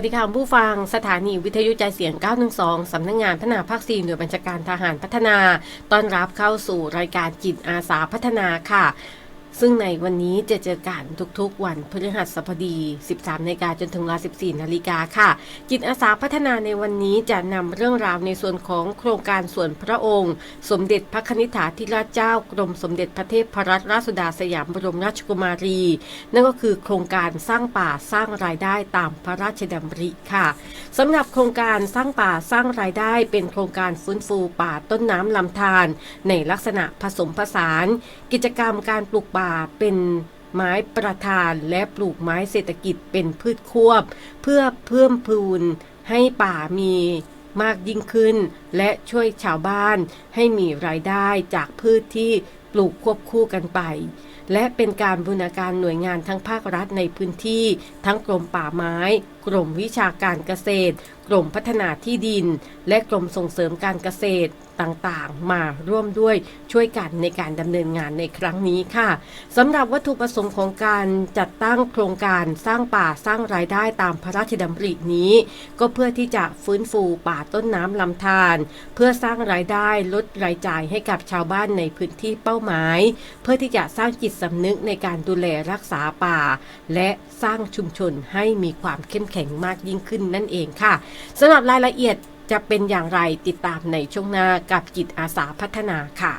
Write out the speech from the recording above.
วัสดีค่ะผู้ฟังสถานีวิทยุใจเสียง 912 สำนักงงานพัฒนาภาค 4 หน่วยบัญชาการทหารพัฒนา ต้อนรับเข้าสู่รายการจิตอาสาพัฒนาค่ะ ซึ่งในวันนี้จะเจอกันทุกๆ วันพฤหัสบดี 13นาฬิกาจนถึงเวลา14นาฬิกาค่ะ จิตอาสาพัฒนาในวันนี้จะนำเรื่องราวในส่วนของโครงการส่วนพระองค์ สมเด็จพระนิธิถาธิราชเจ้ากรมสมเด็จพระเทพรัตนราชสุดาสยามบรมราชกุมารี นั่นก็คือโครงการสร้างป่าสร้างรายได้ตามพระราชดำริค่ะสำหรับโครงการสร้างป่าสร้างรายได้เป็นโครงการฟื้นฟูป่าต้นน้ำลำธารในลักษณะผสมผสาน กิจกรรมการปลูกป่าเป็นไม้ประทานและปลูกไม้เศรษฐกิจเป็นพืชควบ เพื่อเพิ่มพูนให้ป่ามีมากยิ่งขึ้น และช่วยชาวบ้านให้มีรายได้จากพืชที่ปลูกควบคู่กันไป และเป็นการบูรณาการหน่วยงานทั้งภาครัฐในพื้นที่ ทั้งกรมป่าไม้ กรมวิชาการเกษตร กรมพัฒนาที่ดิน และกรมส่งเสริมการเกษตรต่างๆ มาร่วมด้วยช่วยกันในการดำเนินงานในครั้งนี้ค่ะสำหรับวัตถุประสงค์ของการจัดตั้งโครงการสร้างป่าสร้างรายได้ตามพระราชดำรินี้ ก็เพื่อที่จะฟื้นฟูป่าต้นน้ำลำธารเพื่อสร้างรายได้ลดรายจ่ายให้กับชาวบ้านในพื้นที่เป้าหมาย เพื่อที่จะสร้างจิตสำนึกในการดูแลรักษาป่า และสร้างชุมชนให้มีความเข้มแขข็งมากยิ่งขึ้นนั่นเองค่ะสำหรับรายละเอียดจะเป็นอย่างไรติดตามในช่วงหน้ากับจิตอาสาพัฒนาค่ะ